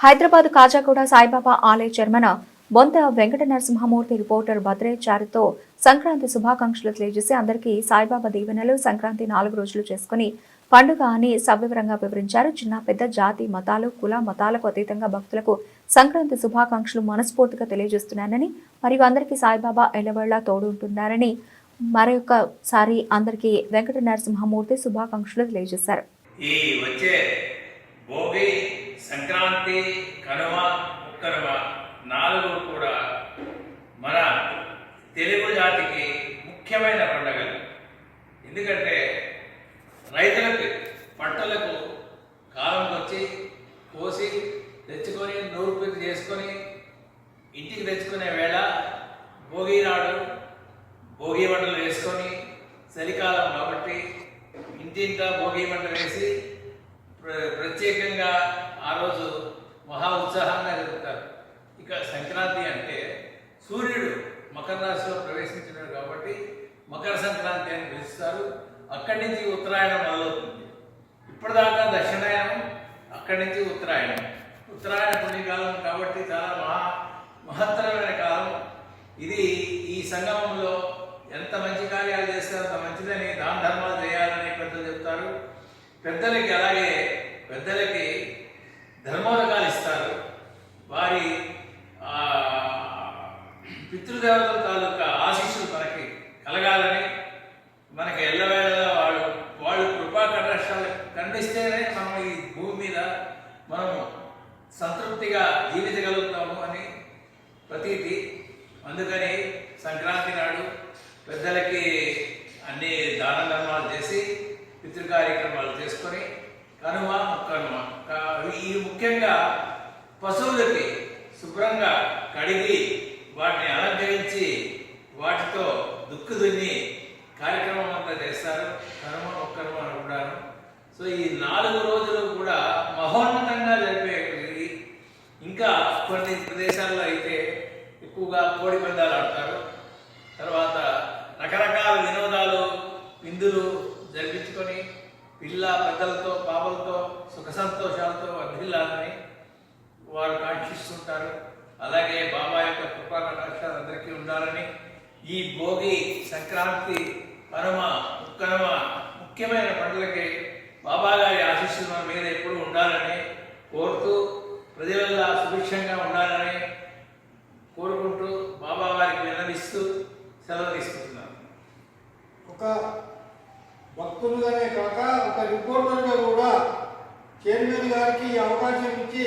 హైదరాబాద్ కాజాగూడ సాయిబాబా ఆలయ chairman Bonta Venkata Narasimhamurthy reporter భద్రేచారితో సంక్రాంతి శుభాకాంక్షలు తెలియజేసి అందరికీ సాయిబాబా దీవెనలు సంక్రాంతి నాలుగు రోజులు చేసుకుని పండుగ అని సవివరంగా వివరించారు. చిన్న పెద్ద జాతి మతాలు కుల మతాలకు అతీతంగా భక్తులకు సంక్రాంతి శుభాకాంక్షలు మనస్ఫూర్తిగా తెలియజేస్తున్నానని మరియు అందరికీ సాయిబాబా ఎల్లవేళ తోడు ఉంటున్నారని మరొకసారి అందరికీ వెంకట నరసింహమూర్తి శుభాకాంక్షలు తెలియజేశారు. ఈ వచ్చే భోగి సంక్రాంతి కనుమ ముక్కనుమ నాలుగు కూడా మన తెలుగు జాతికి ముఖ్యమైన పండుగలు. ఎందుకంటే రైతులకు పంటలకు కాలం వచ్చి కోసి తెచ్చుకొని నూర్పికి చేసుకొని ఇంటికి తెచ్చుకునే వేళ భోగి నాడు భోగి వంటలు వేసుకొని చలికాలం కాబట్టి ఇంటింటా భోగి వంట వేసి ప్రత్యేకంగా ఆ రోజు మహా ఉత్సాహంగా జరుగుతారు ఇక సంక్రాంతి అంటే సూర్యుడు మకర రాశిలో ప్రవేశించినాడు కాబట్టి మకర సంక్రాంతి అని పిలుస్తారు. అక్కడి నుంచి ఉత్తరాయణం మొదలవుతుంది. ఇప్పటిదాకా దక్షిణాయనం అక్కడి నుంచి ఉత్తరాయణం. ఉత్తరాయణ పుణ్యకాలం కాబట్టి చాలా మహా మహత్తరమైన కాలం. ఇది ఈ సంగమంలో ఎంత మంచి కార్యాలు చేస్తే అంత మంచిదని దాన ధర్మాలు చేయాలని పెద్దలు చెప్తారు. పెద్దలకి ఎలా పెద్దలకి ధర్మోదకాలు ఇస్తారు వారి ఆ, పితృదేవతల తాలూకా ఆశీస్సులు మనకి కలగాలని మనకి ఎల్లవేళలా వాళ్ళు వాళ్ళు కృపా కటాక్షాలు ఖండిస్తేనే మనం ఈ భూమి మీద మనము సంతృప్తిగా జీవించగలుగుతాము అని ప్రతీతి. అందుకని సంక్రాంతి నాడు పెద్దలకి అన్ని దాన ధర్మాలు చేసి పితృ కార్యక్రమాలు చేసుకొని కనుమ ముక్కనుమ. ఈ ముఖ్యంగా పశువులకి శుభ్రంగా కడిగి వాటిని అనుభవించి వాటితో దుక్కు దున్ని కార్యక్రమం అంతా చేస్తారు. కర్మ ఒక్కర్మ అనుకుంటాను సో ఈ నాలుగు రోజులు కూడా మహోన్నతంగా జరిపే ఇంకా కొన్ని ప్రదేశాల్లో అయితే ఎక్కువగా కోడి పందాలు ఆడతారు. తర్వాత రకరకాల వినోదాలు విందులు జరిపించుకొని పిల్ల పెద్దలతో పాపలతో సుఖ సంతోషాలతో అభిల్లాలని వారు కాంక్షిస్తుంటారు. అలాగే బాబా యొక్క కృపా కటాక్షాలు అందరికీ ఉండాలని ఈ భోగి సంక్రాంతి పరమ ఉక్కరమ ముఖ్యమైన పండుగకి బాబా గారి ఆశీస్సులు మన మీద ఎప్పుడు ఉండాలని కోరుతూ ప్రజలల్లా సుభిక్షంగా ఉండాలని కోరుకుంటూ బాబా వారికి విన్నవిస్తూ సెలవు తీసుకుంటున్నాను. ఒక భక్తులుగానే కాక ఒక రిపోర్టర్గా కూడా చైర్మన్ గారికి ఈ అవకాశం ఇచ్చి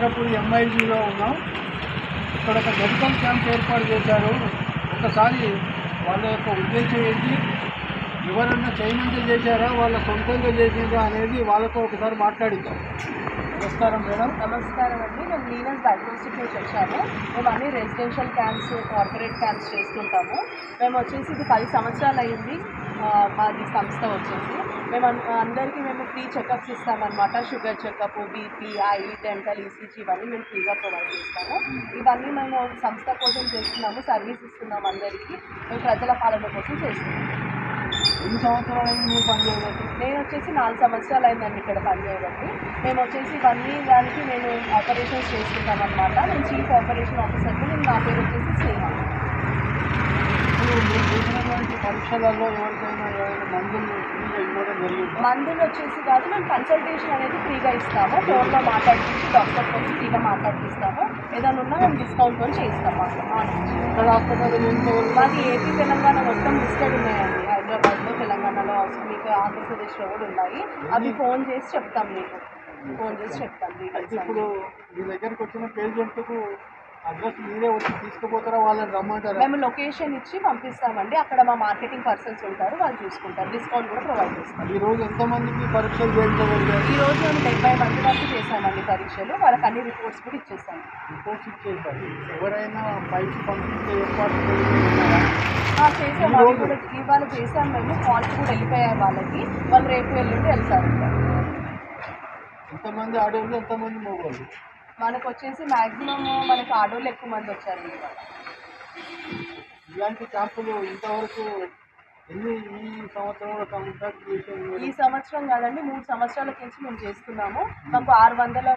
చిత్రపూడి ఎంఐజీలో ఉన్నాం. ఇక్కడ ఒక మెడికల్ క్యాంప్ ఏర్పాటు చేశారు. ఒకసారి వాళ్ళ యొక్క ఉద్దేశం ఏంటి? ఎవరన్నా చేయమంటే చేశారా? వాళ్ళ సొంతంగా చేసిందా అనేది వాళ్ళతో ఒకసారి మాట్లాడిద్దాం. నమస్కారం మేడం. నమస్కారం అండి. మేము లీనస్ డయాగ్నోస్టిక్ నుంచి వచ్చాము. మేము అన్ని రెసిడెన్షియల్ క్యాంప్స్ కార్పొరేట్ క్యాంప్స్ చేస్తుంటాము. మేము వచ్చేసి ఇది పది సంవత్సరాలు అయింది. మాది సంస్థ వచ్చేసి. మేము అన్- అందరికీ మేము free checkups ఇస్తామన్నమాట. Sugar checkup BP eye dental ECG ఇవన్నీ మేము ఫ్రీగా ప్రొవైడ్ చేస్తాము. ఇవన్నీ మేము సంస్థ కోసం చేస్తున్నాము. సర్వీస్ ఇస్తున్నాము అందరికీ. మేము ప్రజల పాలన కోసం చేస్తున్నాము. ఎన్ని సంవత్సరాలు అయింది మీరు పనిచేయబట్టి నేను వచ్చేసి నాలుగు సంవత్సరాలు అయిందండి ఇక్కడ పనిచేయబట్టి మేము వచ్చేసి ఇవన్నీ దానికి నేను ఆపరేషన్స్ చేస్తుంటాం అనమాట నేను చీఫ్ ఆపరేషన్ ఆఫీసర్ని నేను నా పేరు వచ్చేసి చేసినటువంటి పరీక్షలలో ఎవరికైనా ఏమైనా మందులు ఫ్రీగా ఇవ్వడం జరిగిందా మందులు వచ్చేసి కాదు మేము కన్సల్టేషన్ అనేది ఫ్రీగా ఇస్తాము. ఫోన్లో మాట్లాడిపించి డాక్టర్ వచ్చి ఫ్రీగా మాట్లాడిపిస్తాము. ఏదైనా ఉన్నా మేము డిస్కౌంట్ కూడా నుంచి ఇక్కడ హాస్పిటల్ మాది ఏపీ తెలంగాణ మొత్తం లిస్టెడ్ ఉన్నాయండి. హైదరాబాద్లో తెలంగాణలో మీకు ఆంధ్రప్రదేశ్లో కూడా ఉన్నాయి. అవి ఫోన్ చేసి చెప్తాం మీకు. ఫోన్ చేసి చెప్తాం ఇప్పుడు. మీ దగ్గరికి వచ్చిన పేషెంట్కు అడ్రస్ మీరే వచ్చి తీసుకుపోతారా? వాళ్ళని రమ్మంటారా? మేము లొకేషన్ ఇచ్చి పంపిస్తామండి. అక్కడ మా మార్కెటింగ్ పర్సన్స్ ఉంటారు వాళ్ళు చూసుకుంటారు. డిస్కౌంట్ కూడా ప్రొవైడ్ చేస్తాం. ఈ రోజు ఎంతమందికి పరీక్షలు చేయించగలిగారు ఈ రోజు మేము డెబ్బై మంది వరకు చేశామండి పరీక్షలు. వాళ్ళకి అన్ని రిపోర్ట్స్ కూడా ఇచ్చేసాము. రిపోర్ట్స్ ఇచ్చేసారు. ఎవరైనా పైకి పంపించే ఏర్పాటు చేసాం. ఇవాళ చేసాం మేము. కాల్స్ కూడా వెళ్ళిపోయాయి వాళ్ళకి. వాళ్ళు రేపు ఎల్లుండి వెళ్తారు. ఎంతమంది ఆడవాళ్ళు ఎంతమంది మగవాళ్ళు? మనకు వచ్చేసి మాక్సిమం మనకి ఆడోళ్ళు ఎక్కువ మంది వచ్చారు. ఇలాంటి క్యాంపులు ఇంతవరకు ఎన్ని సంవత్సరంలో ఈ సంవత్సరం కాదండి మూడు సంవత్సరాల నుంచి మేము చేస్తున్నాము. మాకు ఆరు వందల